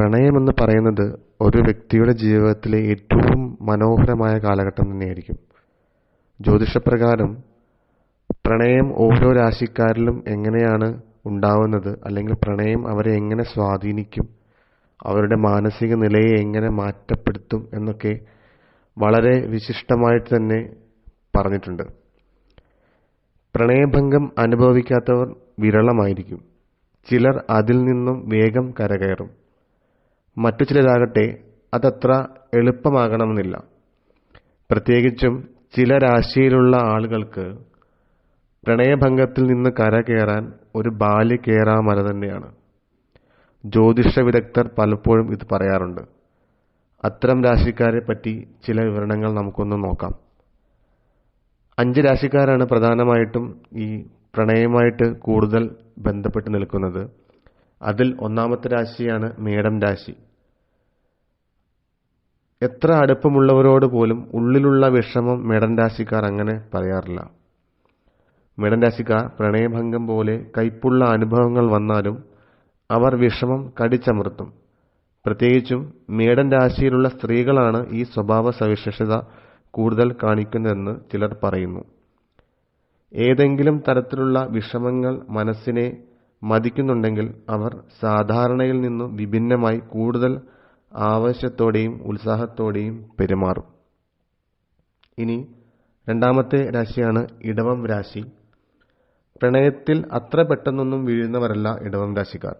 പ്രണയമെന്ന് പറയുന്നത് ഒരു വ്യക്തിയുടെ ജീവിതത്തിലെ ഏറ്റവും മനോഹരമായ കാലഘട്ടം തന്നെയായിരിക്കും. ജ്യോതിഷപ്രകാരം പ്രണയം ഓരോ രാശിക്കാരിലും എങ്ങനെയാണ് ഉണ്ടാവുന്നത് അല്ലെങ്കിൽ പ്രണയം അവരെ എങ്ങനെ സ്വാധീനിക്കും അവരുടെ മാനസിക നിലയെ എങ്ങനെ മാറ്റപ്പെടുത്തും എന്നൊക്കെ വളരെ വിശിഷ്ടമായിട്ട് തന്നെ പറഞ്ഞിട്ടുണ്ട്. പ്രണയഭംഗം അനുഭവിക്കാത്തവർ വിരളമായിരിക്കും. ചിലർ അതിൽ നിന്നും വേഗം കരകയറും. മറ്റു ചിലരാകട്ടെ അതത്ര എളുപ്പമാകണമെന്നില്ല. പ്രത്യേകിച്ചും ചില രാശിയിലുള്ള ആളുകൾക്ക് പ്രണയഭംഗത്തിൽ നിന്ന് കരകയറാൻ ഒരു ബാല്യ കയറാമല തന്നെയാണ്. ജ്യോതിഷ വിദഗ്ധർ പലപ്പോഴും ഇത് പറയാറുണ്ട്. അത്തരം രാശിക്കാരെ പറ്റി ചില വിവരണങ്ങൾ നമുക്കൊന്ന് നോക്കാം. അഞ്ച് രാശിക്കാരാണ് പ്രധാനമായിട്ടും ഈ പ്രണയമായിട്ട് കൂടുതൽ ബന്ധപ്പെട്ട് നിൽക്കുന്നത്. അതിൽ ഒന്നാമത്തെ രാശിയാണ് മേടം രാശി. എത്ര അടുപ്പമുള്ളവരോട് പോലും ഉള്ളിലുള്ള വിഷമം മേടൻ രാശിക്കാർ അങ്ങനെ പറയാറില്ല. മേടൻ രാശിക്കാർ പ്രണയഭംഗം പോലെ കൈപ്പുള്ള അനുഭവങ്ങൾ വന്നാലും അവർ വിഷമം കടിച്ചമർത്തും. പ്രത്യേകിച്ചും മേടൻ രാശിയിലുള്ള സ്ത്രീകളാണ് ഈ സ്വഭാവ സവിശേഷത കൂടുതൽ കാണിക്കുന്നതെന്ന് ചിലർ പറയുന്നു. ഏതെങ്കിലും തരത്തിലുള്ള വിഷമങ്ങൾ മനസ്സിനെ മതിക്കുന്നുണ്ടെങ്കിൽ അവർ സാധാരണയിൽ നിന്നും വിഭിന്നമായി കൂടുതൽ ആവേശത്തോടെയും ഉത്സാഹത്തോടെയും പെരുമാറും. ഇനി രണ്ടാമത്തെ രാശിയാണ് ഇടവം രാശി. പ്രണയത്തിൽ അത്ര പെട്ടെന്നൊന്നും വീഴുന്നവരല്ല ഇടവം രാശിക്കാർ.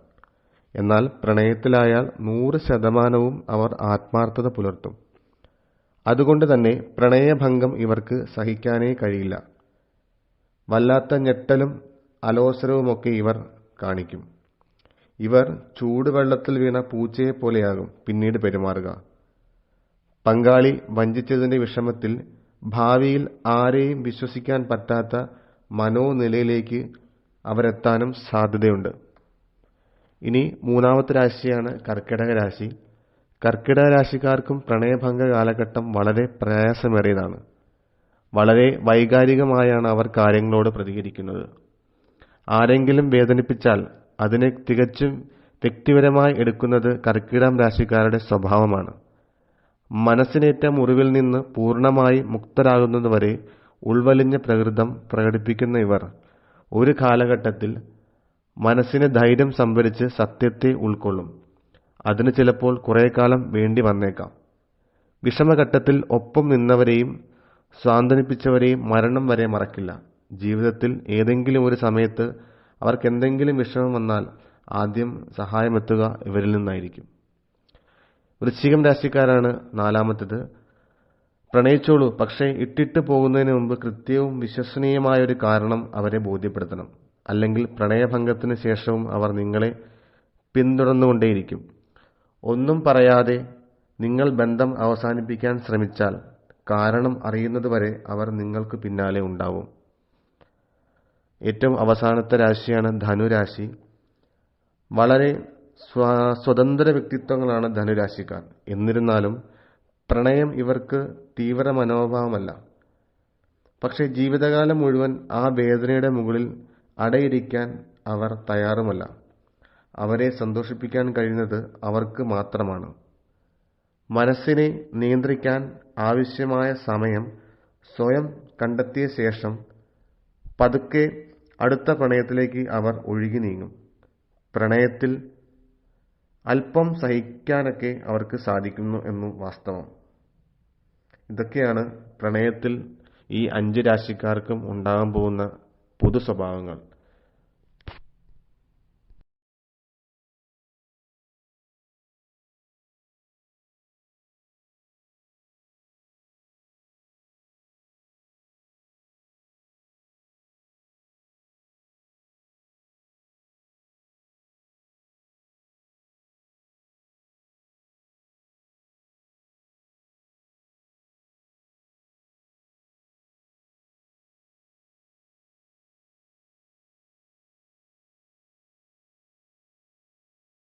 എന്നാൽ പ്രണയത്തിലായാൽ നൂറ് ശതമാനവും അവർ ആത്മാർത്ഥത പുലർത്തും. അതുകൊണ്ട് തന്നെ പ്രണയഭംഗം ഇവർക്ക് സഹിക്കാനേ കഴിയില്ല. വല്ലാത്ത ഞെട്ടലും അലോസരവുമൊക്കെ ഇവർ കാണിക്കും. ഇവർ ചൂടുവെള്ളത്തിൽ വീണ പൂച്ചയെ പോലെയാകും പിന്നീട് പെരുമാറുക. പങ്കാളി വഞ്ചിച്ചതിന്റെ വിഷമത്തിൽ ഭാവിയിൽ ആരെയും വിശ്വസിക്കാൻ പറ്റാത്ത മനോനിലയിലേക്ക് അവരെത്താനും സാധ്യതയുണ്ട്. ഇനി മൂന്നാമത്തെ രാശിയാണ് കർക്കിടക രാശി. കർക്കിടക രാശിക്കാർക്കും പ്രണയഭംഗ കാലഘട്ടം വളരെ പ്രയാസമേറിയതാണ്. വളരെ വൈകാരികമായാണ് അവർ കാര്യങ്ങളോട് പ്രതികരിക്കുന്നത്. ആരെങ്കിലും വേദനിപ്പിച്ചാൽ അതിനെ തികച്ചും വ്യക്തിപരമായി എടുക്കുന്നത് കർക്കിടം രാശിക്കാരുടെ സ്വഭാവമാണ്. മനസ്സിനേറ്റ മുറിവിൽ നിന്ന് പൂർണമായി മുക്തരാകുന്നതുവരെ ഉൾവലിഞ്ഞ പ്രകൃതം പ്രകടിപ്പിക്കുന്ന ഇവർ ഒരു കാലഘട്ടത്തിൽ മനസ്സിന് ധൈര്യം സംഭരിച്ച് സത്യത്തെ ഉൾക്കൊള്ളും. അതിന് ചിലപ്പോൾ കുറേ കാലം വേണ്ടി വന്നേക്കാം. വിഷമഘട്ടത്തിൽ ഒപ്പം നിന്നവരെയും സ്വാന്തനിപ്പിച്ചവരെയും മരണം വരെ മറക്കില്ല. ജീവിതത്തിൽ ഏതെങ്കിലും ഒരു സമയത്ത് അവർക്ക് എന്തെങ്കിലും വിഷമം വന്നാൽ ആദ്യം സഹായമെത്തുക ഇവരിൽ നിന്നായിരിക്കും. വൃശ്ചികം രാശിക്കാരാണ് നാലാമത്തേത്. പ്രണയിച്ചോളൂ പക്ഷേ ഇട്ടിട്ട് പോകുന്നതിന് മുമ്പ് കൃത്യവും വിശ്വസനീയമായ ഒരു കാരണം അവരെ ബോധ്യപ്പെടുത്തണം. അല്ലെങ്കിൽ പ്രണയഭംഗത്തിന് ശേഷവും അവർ നിങ്ങളെ പിന്തുടർന്നുകൊണ്ടേയിരിക്കും. ഒന്നും പറയാതെ നിങ്ങൾ ബന്ധം അവസാനിപ്പിക്കാൻ ശ്രമിച്ചാൽ കാരണം അറിയുന്നതുവരെ അവർ നിങ്ങൾക്ക് പിന്നാലെ ഉണ്ടാവും. ഏറ്റവും അവസാനത്തെ രാശിയാണ് ധനുരാശി. വളരെ സ്വ സ്വതന്ത്ര വ്യക്തിത്വങ്ങളാണ് ധനുരാശിക്കാർ. എന്നിരുന്നാലും പ്രണയം ഇവർക്ക് തീവ്ര മനോഭാവമല്ല. പക്ഷേ ജീവിതകാലം മുഴുവൻ ആ വേദനയുടെ മുകളിൽ അടയിരിക്കാൻ അവർ തയ്യാറുമല്ല. അവരെ സന്തോഷിപ്പിക്കാൻ കഴിയുന്നത് അവർക്ക് മാത്രമാണ്. മനസ്സിനെ നിയന്ത്രിക്കാൻ ആവശ്യമായ സമയം സ്വയം കണ്ടെത്തിയ ശേഷം പതുക്കെ അടുത്ത പ്രണയത്തിലേക്ക് അവർ ഒഴുകി നീങ്ങും. പ്രണയത്തിൽ അല്പം സഹിക്കാനൊക്കെ അവർക്ക് സാധിക്കുന്നു എന്നും വാസ്തവം. ഇതൊക്കെയാണ് പ്രണയത്തിൽ ഈ അഞ്ച് രാശിക്കാർക്കും ഉണ്ടാകാൻ പോകുന്ന പൊതു സ്വഭാവങ്ങൾ.